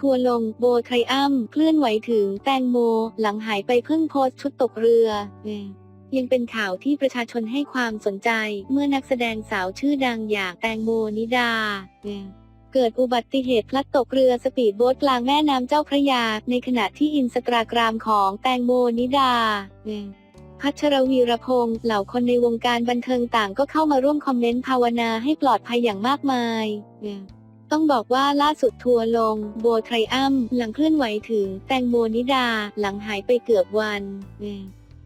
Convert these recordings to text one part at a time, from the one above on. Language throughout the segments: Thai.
ทัวลงโบไทรอัมเคลื่อนไหวถึงแตงโม หลังหายไปเพิ่งโพสต์ชุดตกเรือยังเป็นข่าวที่ประชาชนให้ความสนใจ เมื่อนักแสดงสาวชื่อดังอย่างแตงโมนิดา เกิดอุบัติเหตุพลัดตกเรือสปีดโบ๊ทกลางแม่น้ำเจ้าพระยา ในขณะที่อินสตาแกรมของแตงโมนิดาพัชรวีรพงษ์เหล่าคนในวงการบันเทิงต่างก็เข้ามาร่วมคอมเมนต์ภาวนาให้ปลอดภัยอย่างมากมาย ต้องบอกว่าล่าสุดทัวลง โบไทรอัมหลังเคลื่อนไหวถึง แตงโมนิดาหลังหายไปเกือบวัน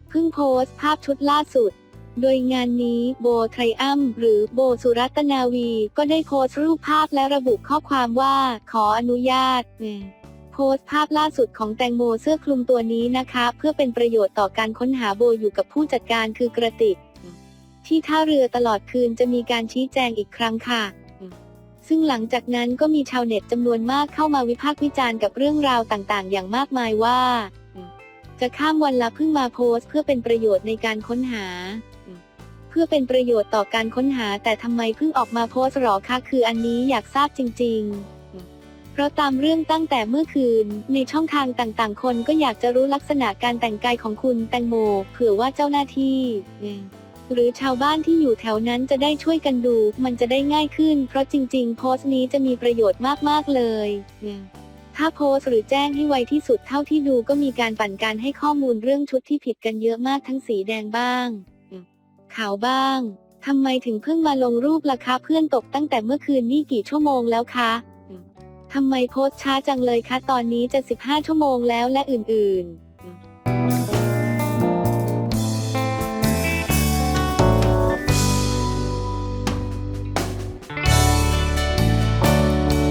เพิ่งโพสต์ภาพชุดล่าสุด โดยงานนี้โบไทรอัมหรือโบสุรัตนาวี ก็ได้โพสต์รูปภาพและระบุข้อความว่าขออนุญาตโพสต์ภาพล่าสุดของแตงโมเสื้อคลุมตัวนี้นะคะ เพื่อเป็นประโยชน์ต่อการค้นหาโบอยู่กับผู้จัดการคือกระติก ที่ท่าเรือตลอดคืนจะมีการชี้แจงอีกครั้งค่ะ ซึ่งหลังจากนั้นก็มีชาวเน็ตจำนวนมากเข้ามาวิพากษ์วิจารณ์กับเรื่องราวต่างๆ อย่างมากมายว่า จะข้ามวันละเพิ่งมาโพสต์เพื่อเป็นประโยชน์ในการค้นหา เพื่อเป็นประโยชน์ต่อการค้นหา แต่ทำไมเพิ่งออกมาโพสต์หรอคะคืออันนี้อยากทราบจริงๆเพราะตามเรื่องตั้งแต่เมื่อคืน ในช่องทางต่างๆ คนก็อยากจะรู้ลักษณะการแต่งกายของคุณแตงโม เผื่อว่าเจ้าหน้าที่ หรือชาวบ้านที่อยู่แถวนั้นจะได้ช่วยกันดู มันจะได้ง่ายขึ้น เพราะจริง ๆ โพสต์นี้จะมีประโยชน์มากๆเลย ถ้าโพสต์หรือแจ้งให้ไวที่สุดเท่าที่ดูก็มีการปั่นการให้ข้อมูลเรื่องชุดที่ผิดกันเยอะมากทั้งสีแดงบ้าง ขาวบ้างทำไมถึงเพิ่งมาลงรูปล่ะคะเพื่อนตกตั้งแต่เมื่อคืนนี่กี่ชั่วโมงแล้วคะทำไมโพสต์ช้าจังเลยคะตอนนี้จะ 15 ชั่วโมงแล้วและอื่นๆ